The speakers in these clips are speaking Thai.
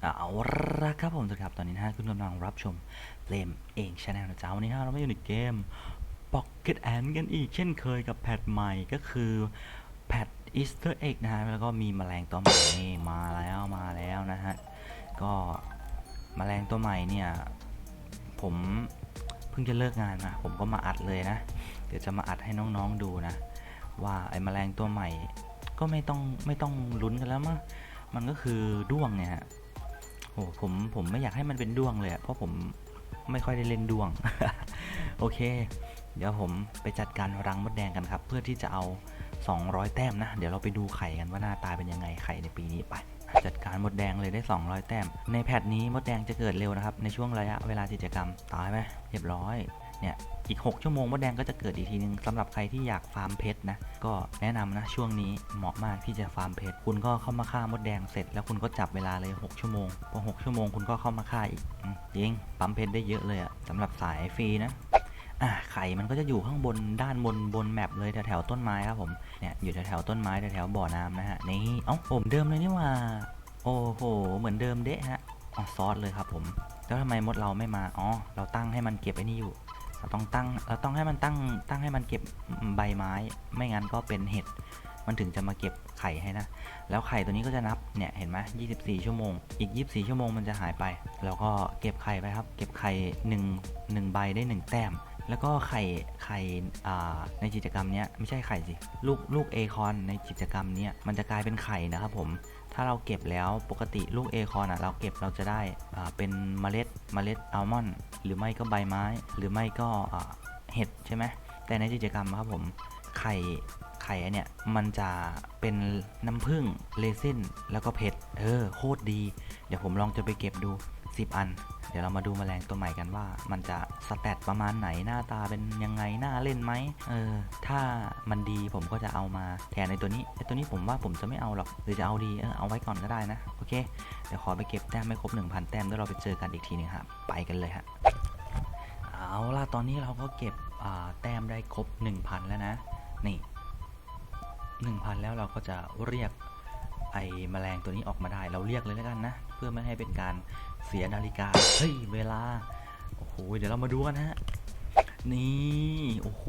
เอาละครับผมสวัสดีครับ ตอนนี้นะฮะคุณกำลังรับชมเลมเองชาแนลนะจ๊ะวันนี้นะเราไม่อยู่ในเกม Pocket a n กันอีกเช่นเคยกับแพทใหม่ก็คือแพท Easter Egg นะฮะ แล้วก็มีแมลงตัวใหม่นี่มาแล้วมาแล้วนะฮะ ก็แมลงตัวใหม่เนี่ย ผมเพิ่งจะเลิกงานมาผมก็มาอัดเลยนะ เดี๋ยวจะมาอัดให้น้องๆดูนะ ว่าไอ้แมลงตัวใหม่ ก็ไม่ต้องไม่ต้องลุ้นกันแล้วมั้งมันก็คือด้วงเนี่ยฮะ โอ้ผมผมไม่อยากให้มันเป็นดวงเลยเพราะผมไม่ค่อยได้เล่นดวง โอเค เดี๋ยวผมไปจัดการรังมดแดงกันครับ เพื่อที่จะเอา 200 แต้มนะ เดี๋ยวเราไปดูไข่กันว่าหน้าตาเป็นยังไงไข่ในปีนี้ไป จัดการมดแดงเลยได้ 200 แต้ม ในแพทนี้มดแดงจะเกิดเร็วนะครับ ในช่วงระยะเวลากิจกรรมตายไหมเรียบร้อย เนี่ยอีก 6 ชั่วโมงมดแดงก็จะเกิดอีกทีนึงสำหรับใครที่อยากฟาร์มเพชรนะก็แนะนำนะช่วงนี้เหมาะมากที่จะฟาร์มเพชรคุณก็เข้ามาฆ่ามดแดงเสร็จ แล้วคุณก็จับเวลาเลย 6 ชั่วโมงพอ6ชั่วโมงคุณก็เข้ามาฆ่าอีกอืมจริงปั๊มเพชรได้เยอะเลยอะสำหรับสายฟรีนะอะไข่มันก็จะอยู่ข้างบนด้านบนบนแมปเลยแถวๆต้นไม้ครับผมเนี่ยอยู่แถวๆต้นไม้แถวๆบ่อน้ำนะฮะนี่เอ้าผมเดิมเลยนี่ว่าโอ้โหเหมือนเดิมเดะฮะอ๋อซอสเลยครับผมแล้วทำไมมดเราไม่มา อ๋อ เราตั้งให้มันเก็บไอ้นี่อยู่ เราต้องตั้งเราต้องให้มันตั้งตั้งให้มันเก็บใบไม้ ไม่งั้นก็เป็นเห็ดมันถึงจะมาเก็บไข่ให้นะ แล้วไข่ตัวนี้ก็จะนับเนี่ยเห็นไหม24 ชั่วโมง อีก 24 ชั่วโมงมันจะหายไป แล้วก็เก็บไข่ไปครับ เก็บไข่1 1ใบได้ 1 แต้ม แล้วก็ไข่ไข่ในกิจกรรมเนี้ยไม่ใช่ไข่สิลูกลูกเอคอนในกิจกรรมเนี้ยมันจะกลายเป็นไข่นะครับผมถ้าเราเก็บแล้วปกติลูกเอคอนอะเราเก็บเราจะได้อ่าเป็นเมล็ดเมล็ดอัลมอนด์หรือไม่ก็ใบไม้ หรือไม่ก็อ่าเห็ดใช่ไหมแต่ในกิจกรรมครับผมไข่ไข่เนี่ยมันจะเป็นน้ำผึ้งเรซินแล้วก็เพชรเออโคตรดี เดี๋ยวผมลองจะไปเก็บดู 10 อัน เดี๋ยวเรามาดูแมลงตัวใหม่กันว่า มันจะสแตทประมาณไหนหน้าตาเป็นยังไงน่าเล่นไหมเออถ้ามันดีผมก็จะเอามาแทนในตัวนี้ไอตัวนี้ผมว่าผมจะไม่เอาหรอกหรือจะเอาดีเออเอาไว้ก่อนก็ได้นะโอเคเดี๋ยวขอไปเก็บแต้มไม่ครบ 1,000 แต้มแล้วเราไปเจอกันอีกทีหนึงครับไปกันเลยฮะเอาล่ะตอนนี้เราก็เก็บแต้มได้ครบ 1,000 แล้วนะนี่1,000 แล้วเราก็จะเรียกไอ้แมลงตัวนี้ออกมาได้ เราเรียกเลยแล้วกันนะ เพื่อไม่ให้เป็นการ เสียนาฬิกา เฮ้ย เวลา โอ้โห เดี๋ยวเรามาดูกันฮะ นี่ โอ้โห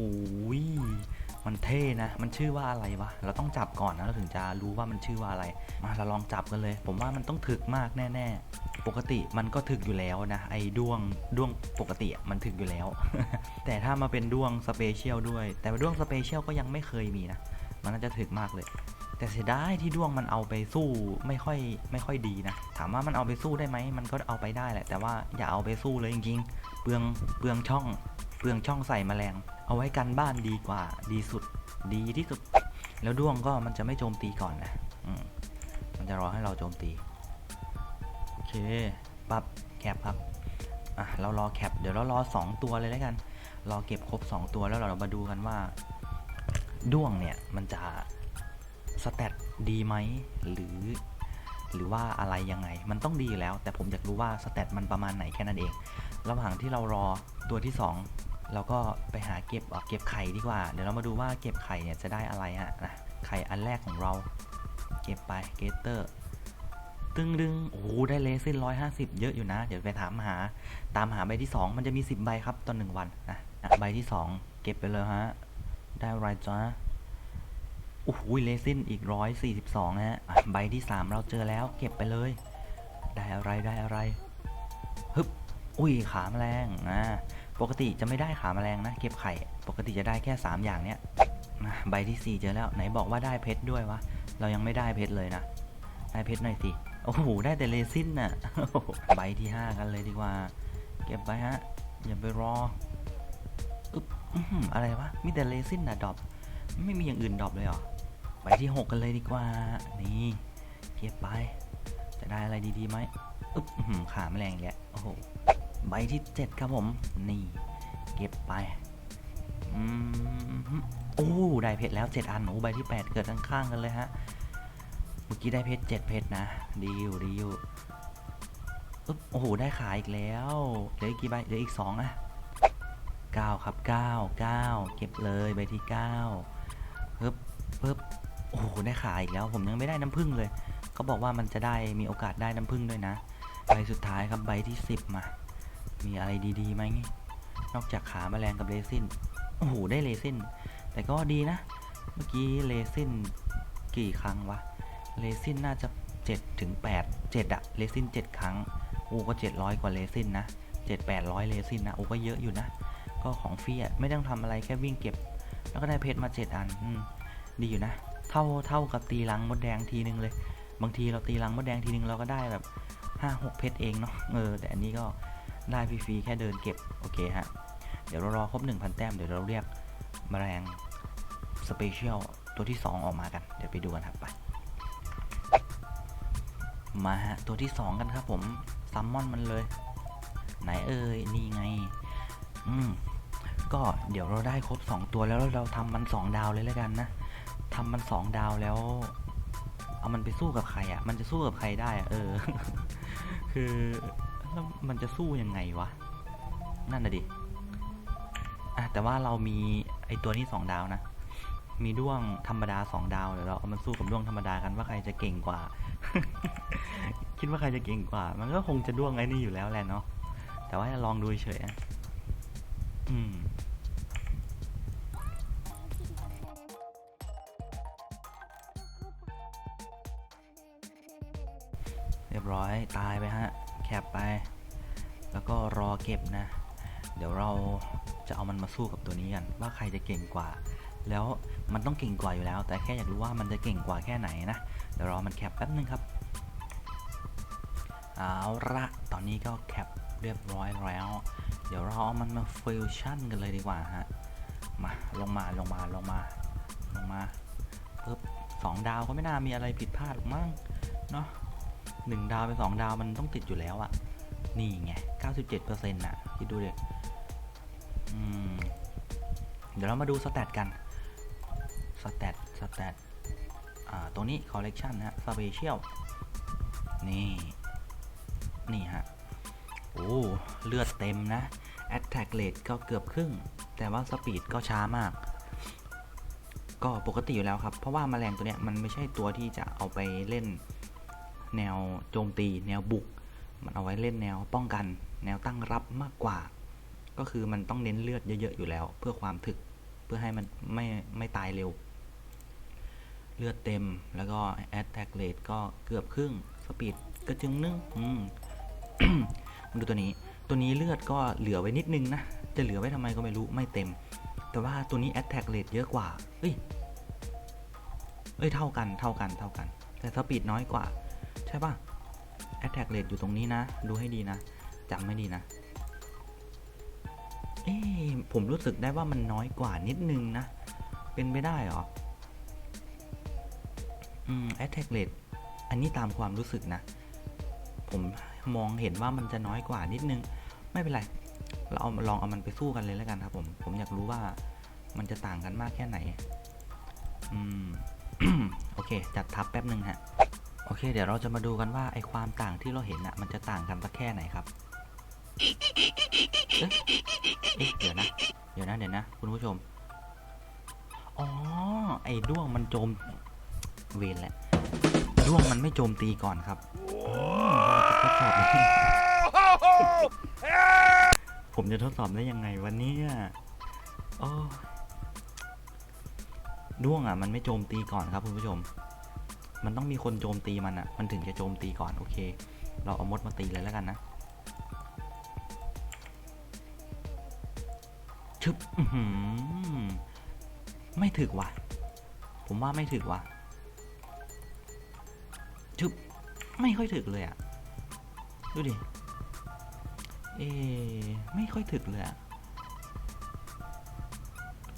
มันเท่นะ มันชื่อว่าอะไรวะ เราต้องจับก่อนนะ เราถึงจะรู้ว่ามันชื่อว่าอะไร มาเราลองจับกันเลย ผมว่ามันต้องถึกมากแน่ๆ ปกติมันก็ถึกอยู่แล้วนะ ไอ้ด้วง ด้วงปกติมันถึกอยู่แล้ว แต่ถ้ามาเป็นด้วงสเปเชียลด้วย แต่ด้วงสเปเชียลก็ยังไม่เคยมีนะ มันน่าจะถึกมากเลย แต่เสียดายที่ด้วงมันเอาไปสู้ไม่ค่อยไม่ค่อยดีนะ ถามว่ามันเอาไปสู้ได้ไหมมันก็เอาไปได้แหละ แต่ว่าอย่าเอาไปสู้เลยจริงๆ เปลืองเปลืองช่อง เปลืองช่องใส่แมลง เอาไว้กันบ้านดีกว่า ดีสุด ดีที่สุด แล้วด้วงก็มันจะไม่โจมตีก่อนนะอมมันจะรอให้เราโจมตี โอเค ปั๊บแคปครับ อะ เรารอแคป เดี๋ยวเรารอ 2 ตัวเลยแล้วกัน รอเก็บครบ 2 ตัวแล้วเรามาดูกันว่า ด้วงเนี่ยมันจะ สแตทดีไหมหรือ หรือว่าอะไรยังไง มันต้องดีอยู่แล้ว แต่ผมอยากรู้ว่าสแตทมันประมาณไหนแค่นั้นเอง ระหว่างที่เรารอตัวที่ 2 เราก็ไปหาเก็บเก็บไข่ดีกว่า เดี๋ยวเรามาดูว่าเก็บไข่เนี่ยจะได้อะไรฮะนะไข่อันแรกของเรา เก็บไปเกเตอร์ตึงดึงโอ้โหได้เลซินร้อยห้าสิบเยอะอยู่นะ เดี๋ยวไปถามหา ตามหาใบที่ 2 มันจะมี 10 ใบครับต่อหนึ่งวันนะอะใบที่ 2 เก็บไปเลยฮะ ได้อะไรจ้า โอ้โหเลซินอีกร้อยสี่สิบสองฮะใบที่ 3 เราเจอแล้วเก็บไปเลย ได้อะไรได้อะไรฮึบอุ้ยขาแมลงอ่าปกติจะไม่ได้ขาแมลงนะ เก็บไข่ปกติจะได้แค่ 3 อย่างเนี้ยใบที่ 4 เจอแล้วไหนบอกว่าได้เพชรด้วยวะเรายังไม่ได้เพชรเลยนะได้เพชรหน่อยสิโอ้โหได้แต่เลซินน่ะใบที่ 5 กันเลยดีกว่า เก็บไปฮะอย่าไปรออึ๊บอะไรวะมีแต่เลซินน่ะดรอปไม่มีอย่างอื่นดรอปเลยเหรอ ใบที่ 6 กันเลยดีกว่า นี่เก็บไป จะได้อะไรดีๆไหมอึ๊บขาแมลงอีกแล้วโอ้โหใบที่ 7 ครับผม นี่ เก็บไปอืมโอ้ได้เพชรแล้ว 7 อันโอ้ใบที่ 8 เกิดข้างๆกันเลยฮะเมื่อกี้ได้เพชรเจ็ดเพชรนะ ดีอยู่ดีอยู่อึ๊บโอ้โหได้ขายอีกแล้วเหลืออีกกี่ใบเหลืออีกสองอะเก้าครับเก้าเก้าเก็บเลยใบที่เก้าปึ๊บปึ๊บ โอ้โหได้ขายอีกแล้วผมยังไม่ได้น้ำผึ้งเลยเขาบอกว่ามันจะได้มีโอกาสได้น้ำผึ้งด้วยนะใบสุดท้ายครับใบที่สิบมา มีอะไรดีๆไหมนอกจากขาแมลงกับเรซินโอ้โหได้เรซินแต่ก็ดีนะ เมื่อกี้เรซินกี่ครั้งวะเรซินน่าจะ7ถึง8 7อะเรซิน7 ครั้งโอ้ก็ 700 กว่าเรซินนะ7 800เรซินนะโอ้ก็เยอะอยู่นะ ก็ของฟรีอะไม่ต้องทำอะไรแค่วิ่งเก็บ แล้วก็ได้เพชรมา 7 อันอดีอยู่นะ เท่าเท่ากับตีรังมดแดงทีนึงเลย บางทีเราตีรังมดแดงทีนึงเราก็ได้แบบ5 6เพชรเองเนาะเออแต่อันนี้ก็ได้ฟรีๆแค่เดินเก็บโอเคฮะเดี๋ยวเรารอครบ 1,000 แต้มเดี๋ยวเราเรียกแมลงสเปเชียลตัวที่ 2 ออกมากัน เดี๋ยวไปดูกันครับไป มาฮะ ตัวที่ 2 กันครับผมซัมมอนมันเลย ไหนเอ่ยนี่ไง อืม ก็เดี๋ยวเราได้ครบ 2 ตัวแล้วเราทำมัน 2 ดาวเลยแล้วกันนะ ทำมัน2ดาวแล้ว เอามันไปสู้กับใครอะ่ะ มันจะสู้กับใครได้อะเออ คือแล้วมันจะสู้ยังไงวะ นั่นน่ะดิอะแต่ว่าเรามีไอตัวนี้สองดาวนะ มีด้วงธรรมดาสองดาวเดี๋ยวเราเอามันสู้กับด้วงธรรมดากันว่าใครจะเก่งกว่า คิดว่าใครจะเก่งกว่า มันก็คงจะด้วงไอ้นี่อยู่แล้วแหละเนาะ แต่ว่าลองดูเฉยอืม รียบร้อยตายไปฮะแคปไป แล้วก็รอเก็บนะ เดี๋ยวเราจะเอามันมาสู้กับตัวนี้กันว่าใครจะเก่งกว่า แล้วมันต้องเก่งกว่าอยู่แล้ว แต่แค่อยากรู้ว่ามันจะเก่งกว่าแค่ไหนนะเดี๋ยวรอมันแคปแป๊บนึงครับเอาละตอนนี้ก็แคปเรียบร้อยแล้ว เดี๋ยวเราเอามันมาฟิวชั่นกันเลยดีกว่าฮะ มาลงมาลงมาลงมาลงมาปึ๊บสองดาวก็ไม่น่ามีอะไรผิดพลาดหรอกมั้งเนาะ หนึ่งดาวไปสองดาวมันต้องติดอยู่แล้วอะนี่ไง97%น่ะคิดดูเดิอืมเดี๋ยวเรามาดูสแตทกันสแตทสแตทอ่าตัวนี้ collection นะฮะ special นี่ นี่ฮะ โอ้ เลือดเต็มนะ attack rate ก็เกือบครึ่ง แต่ว่า speed ก็ช้ามาก ก็ปกติอยู่แล้วครับ เพราะว่าแมลงตัวเนี้ยมันไม่ใช่ตัวที่จะเอาไปเล่น แนวโจมตี แนวบุก มันเอาไว้เล่นแนวป้องกัน แนวตั้งรับมากกว่า ก็คือมันต้องเน้นเลือดเยอะๆอยู่แล้ว เพื่อความถึกเพื่อให้มันไม่ไม่ตายเร็ว เลือดเต็มแล้วก็ attack rate ก็เกือบครึ่ง speed ก็จึงนึงอืมมาดูตัวนี้ ตัวนี้เลือดก็เหลือไว้นิดนึงนะ จะเหลือไว้ทำไมก็ไม่รู้ไม่เต็ม แต่ว่าตัวนี้ attack rate เยอะกว่า เอ้ย เอ้ย เท่ากัน เท่ากัน เท่ากัน แต่ speed น้อยกว่า ใช่ป่ะ attack rate อยู่ตรงนี้นะ ดูให้ดีนะจำไม่ดีนะ เอ๊ผมรู้สึกได้ว่ามันน้อยกว่านิดนึงนะ เป็นไปได้เหรอ อืม attack rate อันนี้ตามความรู้สึกนะ ผมมองเห็นว่ามันจะน้อยกว่านิดนึง ไม่เป็นไร เราเอาลองเอามันไปสู้กันเลยแล้วกันครับผม ผมอยากรู้ว่ามันจะต่างกันมากแค่ไหน อืม โอเค จัดทับแป๊บหนึ่งฮะ โอเค เดี๋ยวเราจะมาดูกันว่าไอความต่างที่เราเห็นอะมันจะต่างกันสักแค่ไหนครับ เอ๊ะเอ๊ะเดี๋ยวนะ เดี๋ยวนะ เดี๋ยวนะ คุณผู้ชม อ๋อ ไอ้ด้วงมันโจม เวนแหละ ด้วงมันไม่โจมตีก่อนครับอ๋อเราจะทดสอบได้ผมจะทดสอบได้ยังไงวันนี้โอ้ด้วงอะ มันไม่โจมตีก่อนครับคุณผู้ชม มันต้องมีคนโจมตีมันอะมันถึงจะโจมตีก่อนโอเค เราเอามดมาตีเลยแล้วกันนะชึบไม่ถึกว่ะ ผมว่าไม่ถึกว่ะชึบไม่ค่อยถึกเลยอะดูดิ เอ ไม่ค่อยถึกเลยอะ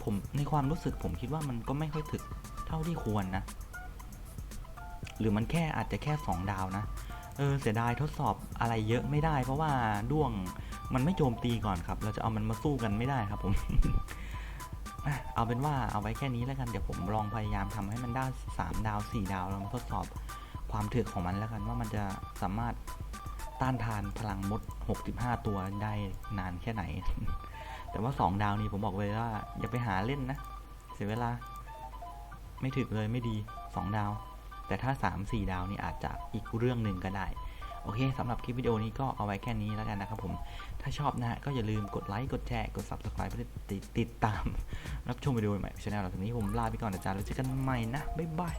ผมในความรู้สึกผมคิดว่ามันก็ไม่ค่อยถึกเท่าที่ควรนะ หรือมันแค่อาจจะแค่สองดาวนะ เออเสียดายทดสอบอะไรเยอะไม่ได้ เพราะว่าด้วงมันไม่โจมตีก่อนครับ เราจะเอามันมาสู้กันไม่ได้ครับผมเอาเป็นว่าเอาไว้แค่นี้แล้วกันเดี๋ยวผมลองพยายามทำให้มันได้สามดาวสี่ดาวเรามาทดสอบความถึกของมันแล้วกันว่ามันจะสามารถต้านทานพลังมด 65 ตัวได้นานแค่ไหน แต่ว่า 2 ดาวนี้ผมบอกเลยว่า อย่าไปหาเล่นนะ เสียเวลา ไม่ถึกเลยไม่ดี 2 ดาว แต่ถ้า 3 4 ดาวนี่อาจจะอีกเรื่องหนึ่งก็ได้ โอเคสำหรับคลิปวิดีโอนี้ก็เอาไว้แค่นี้แล้วกันนะครับผม ถ้าชอบนะฮะก็อย่าลืมกดไลค์กดแชร์กด subscribe เพื่อติดตาม รับชมวิดีโอใหม่ๆช่องเราตรงนี้ผมลาไปก่อนนะจ๊ะแล้วเจอกันใหม่นะบ๊ายบาย